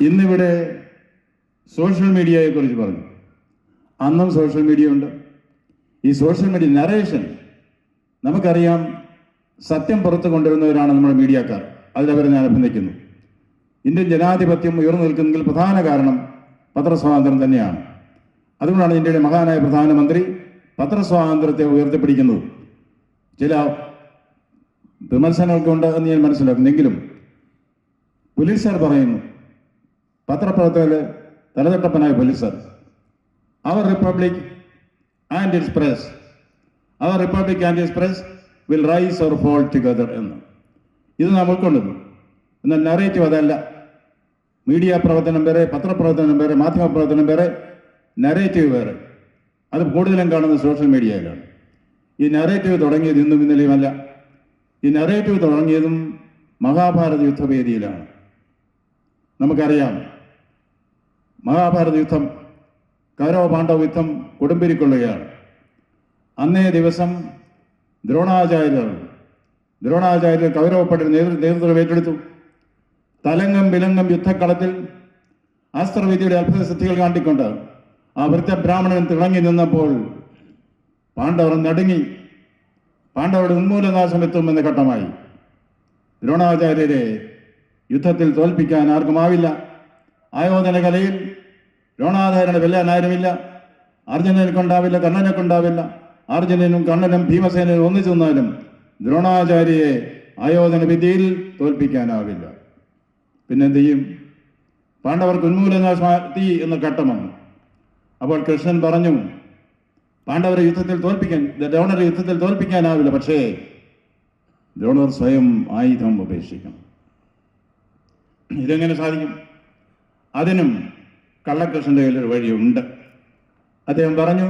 ഇന്നിവിടെ സോഷ്യൽ മീഡിയയെ കുറിച്ച് പറഞ്ഞു. അന്നും സോഷ്യൽ മീഡിയ ഉണ്ട് ഈ സോഷ്യൽ മീഡിയ നറേഷൻ നമുക്കറിയാം സത്യം പുറത്തു കൊണ്ടുവരുന്നവരാണ് നമ്മുടെ മീഡിയക്കാർ. അതിലവരെ ഞാൻ അഭിനന്ദിക്കുന്നു. ഇന്ത്യൻ ജനാധിപത്യം ഉയർന്നു നിൽക്കുന്നതിൽ പ്രധാന കാരണം പത്രസ്വാതന്ത്ര്യം തന്നെയാണ്. അതുകൊണ്ടാണ് ഇന്ത്യയുടെ മഹാനായ പ്രധാനമന്ത്രി പത്രസ്വാതന്ത്ര്യത്തെ ഉയർത്തിപ്പിടിക്കുന്നത്. ചില വിമർശനങ്ങൾക്കുണ്ട് എന്ന് ഞാൻ മനസ്സിലാക്കുന്നെങ്കിലും പോലീസുകാർ പറയുന്നു പത്രപ്രവർത്തകര് തലതൊട്ടപ്പനായ Pulitzer our republic and its press our republic and its press will rise or fall together എന്ന്. ഇത് നാം ഉൾക്കൊള്ളുന്നു. എന്നാൽ നറേറ്റീവ് അതല്ല. മീഡിയ പ്രവർത്തനം വേറെ പത്രപ്രവർത്തനം വേറെ മാധ്യമപ്രവർത്തനം വേറെ നറേറ്റീവ് വേറെ. അത് കൂടുതലും കാണുന്നത് സോഷ്യൽ മീഡിയയിലാണ് ഈ നറേറ്റീവ് തുടങ്ങിയത് ഇന്നും ഇന്നലെയുമല്ല ഈ നറേറ്റീവ് തുടങ്ങിയതും മഹാഭാരത യുദ്ധവേദിയിലാണ്. നമുക്കറിയാം മഹാഭാരത യുദ്ധം കൗരവ പാണ്ഡവ യുദ്ധം കൊടുമ്പിരിക്കൊള്ളുകയാണ്. അന്നേ ദിവസം ദ്രോണാചാര്യർ ദ്രോണാചാര്യർ കൗരവപ്പെട്ട നേതൃ നേതൃത്വം ഏറ്റെടുത്തു. തലങ്ങം വിലങ്ങം യുദ്ധക്കളത്തിൽ അസ്ത്രവിദ്യയുടെ അത്ഭുത സിദ്ധികൾ കാട്ടിക്കൊണ്ട് ആ വൃത്തബ്രാഹ്മണൻ തിളങ്ങി നിന്നപ്പോൾ പാണ്ഡവർ നടുങ്ങി പാണ്ഡവരുടെ ഉന്മൂലനാശം എത്തുമെന്ന ഘട്ടമായി. ദ്രോണാചാര്യരെ യുദ്ധത്തിൽ തോൽപ്പിക്കാൻ ആർക്കുമാവില്ല ആയോധന കലയിൽ ദ്രോണാചാര്യനെ വെല്ലാൻ കൊണ്ടാവില്ല കണ്ണനെ കൊണ്ടാവില്ല. അർജുനനും കണ്ണനും ഭീമസേനനും ഒന്നിച്ചു നിന്നാലും ദ്രോണാചാര്യയെ ആയോധന വിദ്യയിൽ തോൽപ്പിക്കാനാവില്ല. പിന്നെന്ത് ചെയ്യും? പാണ്ഡവർക്ക് ഉന്മൂലനാശി എന്ന ഘട്ടം വന്നു അപ്പോൾ കൃഷ്ണൻ പറഞ്ഞു പാണ്ഡവരെ യുദ്ധത്തിൽ തോൽപ്പിക്കാൻ ദ്രോണരെ യുദ്ധത്തിൽ തോൽപ്പിക്കാനാവില്ല പക്ഷേ ദ്രോണർ സ്വയം ആയുധം ഉപേക്ഷിക്കണം. ഇതെങ്ങനെ സാധിക്കും? അതിനും കള്ളക്കൃഷ്ണന്റെ കയ്യിൽ ഒരു വഴിയുണ്ട്. അദ്ദേഹം പറഞ്ഞു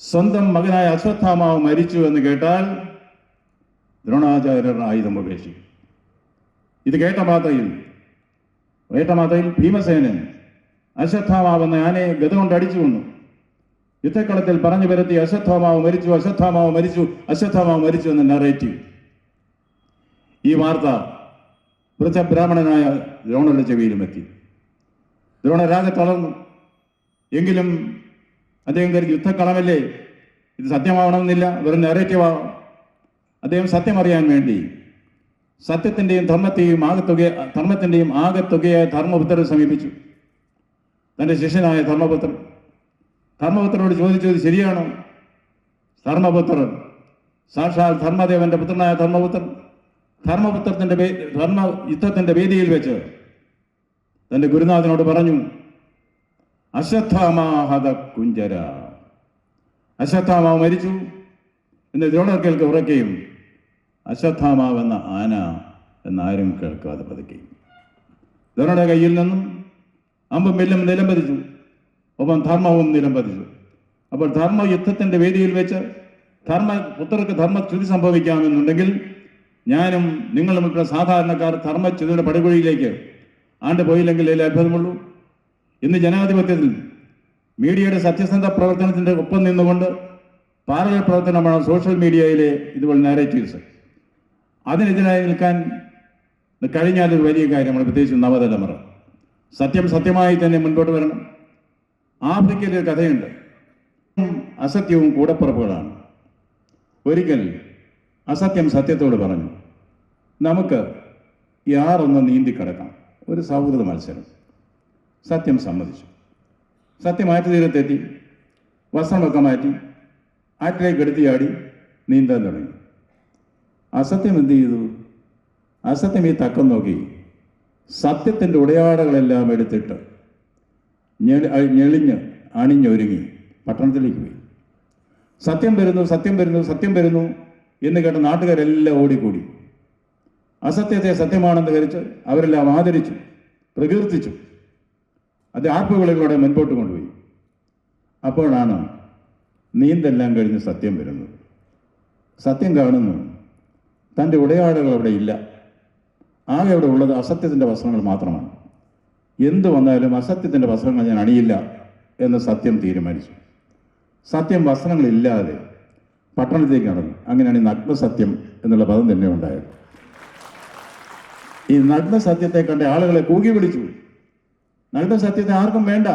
സ്വന്തം മകനായ അശ്വത്ഥാമാവ് മരിച്ചു എന്ന് കേട്ടാൽ ദ്രോണാചാര്യർ ആയുധം ഉപേക്ഷിക്കും. ഇത് കേട്ട മാത്രയിൽ കേട്ട മാത്രയിൽ ഭീമസേനൻ അശ്വത്ഥാമാവെന്ന ആനയെ ഗത കൊണ്ട് അടിച്ചു കൊന്നു. യുദ്ധക്കളത്തിൽ പറഞ്ഞു വരുത്തി അശ്വത്ഥാമാവ് മരിച്ചു അശ്വത്ഥാമാവ് മരിച്ചു അശ്വത്ഥാമാവ് മരിച്ചു എന്ന് നറേറ്റീവ് ഈ വാർത്ത വൃദ്ധ ബ്രാഹ്മണനായ ദ്രോണരുടെ ചെവിയിലും എത്തി ദ്രോണരാജ തളർന്നു എങ്കിലും അദ്ദേഹം കരുതി യുദ്ധക്കളമല്ലേ? ഇത് സത്യമാവണമെന്നില്ല. വെറും നെറേറ്റീവാകാം അദ്ദേഹം സത്യം അറിയാൻ വേണ്ടി സത്യത്തിന്റെയും ധർമ്മത്തെയും ആകത്തുക ധർമ്മത്തിന്റെയും ആകത്തുകയായ ധർമ്മപുത്രരെ സമീപിച്ചു. തന്റെ ശിഷ്യനായ ധർമ്മപുത്രൻ. ധർമ്മപുത്രനോട് ചോദിച്ചത് ശരിയാണോ? ധർമ്മപുത്രൻ. സാക്ഷാൽ ധർമ്മദേവന്റെ പുത്രനായ ധർമ്മപുത്രൻ. ധർമ്മപുത്രത്തിന്റെ വേ- ധർമ്മ യുദ്ധത്തിന്റെ വേദിയിൽ വെച്ച് തന്റെ ഗുരുനാഥനോട് പറഞ്ഞു അശ്വത്ഥാമാഹത കുഞ്ചര. അശ്വത്ഥാമാവ് മരിച്ചു. എന്ന് ദ്രോണർ കേൾക്കെ ഉറക്കുകയും അശ്വത്ഥാമാവെന്ന ആന എന്നാരും കേൾക്കാതെ പതുക്കുകയും ദ്രോണയുടെ കയ്യിൽ നിന്നും അമ്പും വെല്ലും നിലം പതിച്ചു. ഒപ്പം ധർമ്മവും നിലം പതിച്ചു. അപ്പോൾ ധർമ്മ യുദ്ധത്തിന്റെ വേദിയിൽ വെച്ച് ധർമ്മ പുത്രർക്ക് ധർമ്മച്യുതി സംഭവിക്കാമെന്നുണ്ടെങ്കിൽ ഞാനും നിങ്ങളും ഇപ്പോൾ സാധാരണക്കാർ ധർമ്മച്യുതിയുടെ പടുകുഴിയിലേക്ക് ആണ്ട് പോയില്ലെങ്കിൽ അതിൽ അത്ഭുതമുള്ളൂ. ഇന്ന് ജനാധിപത്യത്തിൽ മീഡിയയുടെ സത്യസന്ധ പ്രവർത്തനത്തിന്റെ ഒപ്പം നിന്നുകൊണ്ട് പാരല പ്രവർത്തനമാണ് സോഷ്യൽ മീഡിയയിലെ ഇതുപോലെ നാരേറ്റീവ്സ് അതിനെതിരായി നിൽക്കാൻ കഴിഞ്ഞാൽ ഒരു വലിയ കാര്യമാണ് പ്രത്യേകിച്ച് നവതലമുറ. സത്യം സത്യമായി തന്നെ മുൻപോട്ട് വരണം. ആഫ്രിക്കയിലെ ഒരു കഥയുണ്ട്. അസത്യവും കൂടപ്പുറപ്പുകളാണ്. ഒരിക്കൽ അസത്യം സത്യത്തോട് പറഞ്ഞു നമുക്ക് ഈ ആറൊന്ന് നീന്തി കിടക്കാം. ഒരു സൗഹൃദ മത്സരം. സത്യം സമ്മതിച്ചു. സത്യം ആറ്റുതീരത്തെത്തി വസ്ത്രമൊക്കെ മാറ്റി. ആറ്റിലേക്ക് എടുത്തിയാടി നീന്താൻ തുടങ്ങി. അസത്യം എന്ത് ചെയ്തു? അസത്യം ഈ തക്കം നോക്കി. സത്യത്തിന്റെ ഉടയാടകളെല്ലാം എടുത്തിട്ട് ഞെളിഞ്ഞ് അണിഞ്ഞൊരുങ്ങി പട്ടണത്തിലേക്ക് പോയി. സത്യം വരുന്നു സത്യം വരുന്നു സത്യം വരുന്നു എന്ന് കേട്ട നാട്ടുകാരെല്ലാം ഓടിക്കൂടി. അസത്യത്തെ സത്യമാണെന്ന് ധരിച്ച് അവരെല്ലാം ആദരിച്ചു പ്രകീർത്തിച്ചു. അത് ആർപ്പുകളിലൂടെ മുൻപോട്ട് കൊണ്ടുപോയി. അപ്പോഴാണ് നീന്തെല്ലാം കഴിഞ്ഞ് സത്യം വരുന്നത്. സത്യം കാണുന്നു. തന്റെ ഉടയാടകൾ അവിടെ ഇല്ല. ആകെ അവിടെ ഉള്ളത് അസത്യത്തിന്റെ വസ്ത്രങ്ങൾ മാത്രമാണ്. എന്തു വന്നാലും അസത്യത്തിന്റെ വസ്ത്രങ്ങൾ ഞാൻ അണിയില്ല എന്ന് സത്യം തീരുമാനിച്ചു. സത്യം വസ്ത്രങ്ങളില്ലാതെ പട്ടണത്തിലേക്ക് നടന്നു. അങ്ങനെയാണ് ഈ നഗ്നസത്യം എന്നുള്ള പദം തന്നെ ഉണ്ടായത്. ഈ നഗ്ന സത്യത്തെ കണ്ട ആളുകളെ കൂകി വിളിച്ചു. നഗ്ന സത്യത്തെ ആർക്കും വേണ്ട.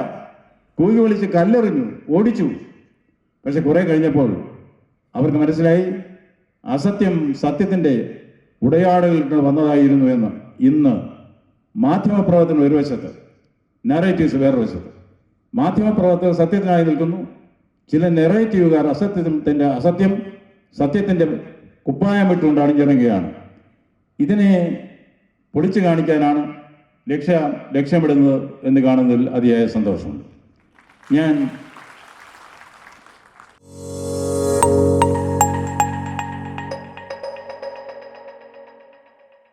കൂകി വിളിച്ച് കല്ലെറിഞ്ഞു ഓടിച്ചു. പക്ഷെ കുറെ കഴിഞ്ഞപ്പോൾ അവർക്ക് മനസ്സിലായി അസത്യം സത്യത്തിന്റെ ഉടയാടുകൾ വന്നതായിരുന്നു എന്ന്. ഇന്ന് മാധ്യമപ്രവർത്തനം ഒരു വശത്ത് നെറേറ്റീവ്സ് വേറൊരു വശത്ത്. മാധ്യമപ്രവർത്തകർ സത്യത്തിനായി നിൽക്കുന്നു. ചില നെറേറ്റീവുകാർ അസത്യത്തിന്റെ അസത്യം സത്യത്തിന്റെ കുപ്പായമിട്ടുകൊണ്ട് അണിഞ്ഞിറങ്ങുകയാണ്. ഇതിനെ പൊളിച്ചു കാണിക്കാനാണ് ലക്ഷ്യ ലക്ഷ്യമിടുന്നത് എന്ന് കാണുന്നതിൽ അതിയായ സന്തോഷം. ഞാൻ